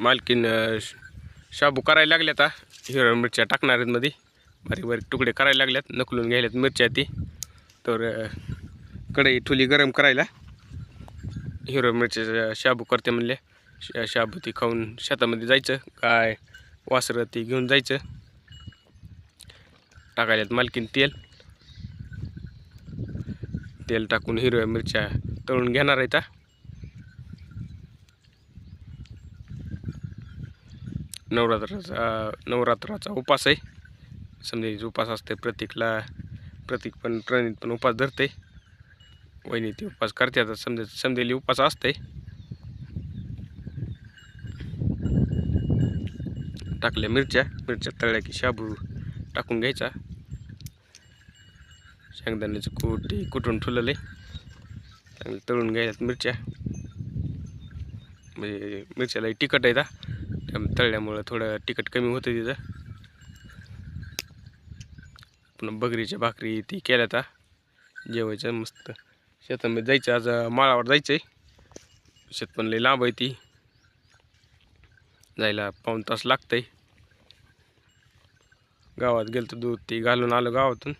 मालकीन शाबू करायला लागल्या आता हिरव्या मिरच्या टाकणार आहेत मध्ये बारीक बारीक तुकडे करायला लागल्यात नकलून घ्यायल्यात मिरच्या ती. तर कढई ठुली गरम करायला. हिरव्या मिरच्याचा शाबू करते म्हणले. शाबू ती खाऊन शेतामध्ये जायचं. काय वासरं ती घेऊन जायचं. टाकायल्यात मालकीन तेल. तेल टाकून हिरव्या मिरच्या तळून घेणार आहेत हा. नवरात्राचा नवरात्राचा उपास आहे. समजा उपास असते प्रतीकला प्रतीक पण प्रणित पण उपास धरते वहिनी ती उपास करते आता समजा समजेली उपास असते टाकल्या मिरच्या मिरच्या तळल्या की शाबू टाकून घ्यायचा. शेंगदाण्याचं कूट कुठून कुटून ठेवलेलं आहे. चांगलं तळून घ्यायच्यात मिरच्या. म्हणजे मिरच्यालाही तिखट आहे त्यामुळे तळल्यामुळं थोडं तिखट कमी होतं तिथं. पुन्हा बकरीच्या भाकरी ती केल्या आता जेवायचं मस्त. शेतामध्ये जायचं आज माळावर जायचं आहे शेत पण लई लांब आहे ती. जायला पाऊण तास लागतंय. गावात गेलतो दूध ती घालून आलो गावातून.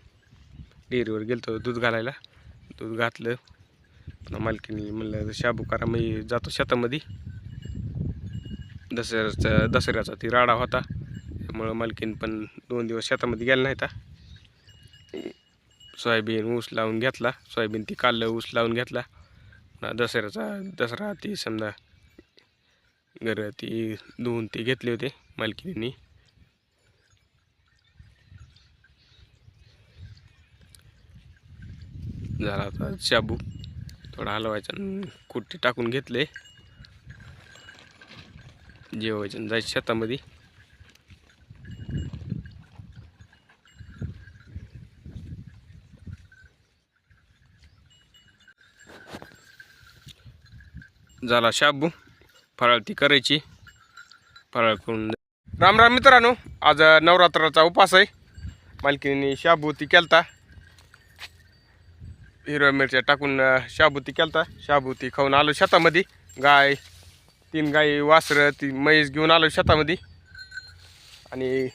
डेअरीवर गेलतो दूध घालायला. दूध घातलं. पुन्हा मालकीने म्हणलं शाबू करा मी जातो शेतामध्ये. दसऱ्याचा दसऱ्याचा ती राडा होता. त्यामुळं मालकीन पण दोन दिवस शेतामध्ये गेला नाही आता सोयाबीन ऊस लावून घेतला. सोयाबीन ती काल ऊस लावून घेतला. दसऱ्याचा दसरा ती समजा घर ती धुवून ती घेतले होते मालकीनी झाला होता शाबू. थोडा हलवायचा आणि कुट्टी टाकून घेतले. जेवायचं. जायचं शेतामध्ये. झाला शाबू. फराळ ती करायची. फराळ करून राम राम मित्रांनो आज नवरात्राचा उपास आहे. मालकीने शाबू ती केलता. हिरव्या मिरच्या टाकून शाबूती केलता. शाबुती खाऊन आलो शेतामध्ये. गाय तीन गाई वासरं ती म्हैस घेऊन आलो शेतामध्ये. आणि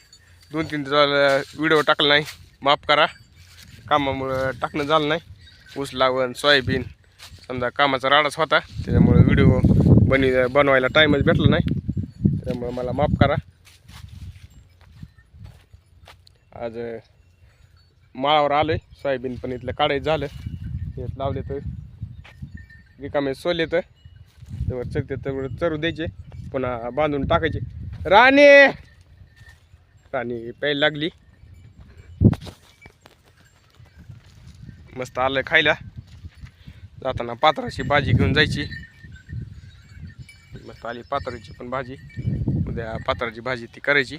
दोन तीन व्हिडिओ टाकला नाही. माफ करा. कामामुळं टाकणं झालं नाही. ऊस लावण सोयाबीन समजा कामाचा राडाच होता. त्याच्यामुळं व्हिडिओ बनवी बनवायला टाईमच भेटला नाही. त्यामुळं मला माफ करा. आज माळावर आलो आहे सोयाबीन पण इथलं काढायचं झालं. हे लावले तर रिकामे सोले तर त्यावर चरते तर चरू द्यायचे पुन्हा बांधून टाकायचे. राणी! राणी प्यायला लागली. मस्त आलं खायला. जाताना पात्राची भाजी घेऊन जायची. मस्त आली पात्राची पण भाजी. उद्या पात्राची भाजी ती करायची.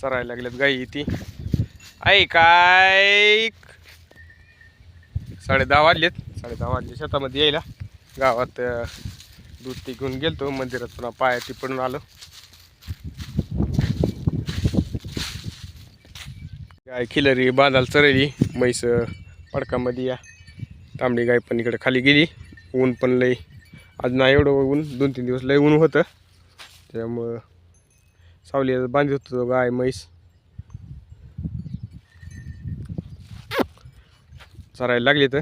चरायला लागल्यात गाई ती. आई काय साडे दहा वाजलेत. साडे दहा वाजले. शेतामध्ये यायला. गावात दूध ती घेऊन गेलतो. मंदिरात पुन्हा पाया ती पडून आलो. गाय खिलरी बांधायला चरली म्हैस पडकामध्ये या. तांबडी गाय पण इकडे खाली गेली. ऊन पण लय. आज नाही एवढं ऊन. दोन तीन दिवस लय ऊन होतं. त्यामुळं सावली बांधित होतो गाय म्हैस. चरायला लागली तर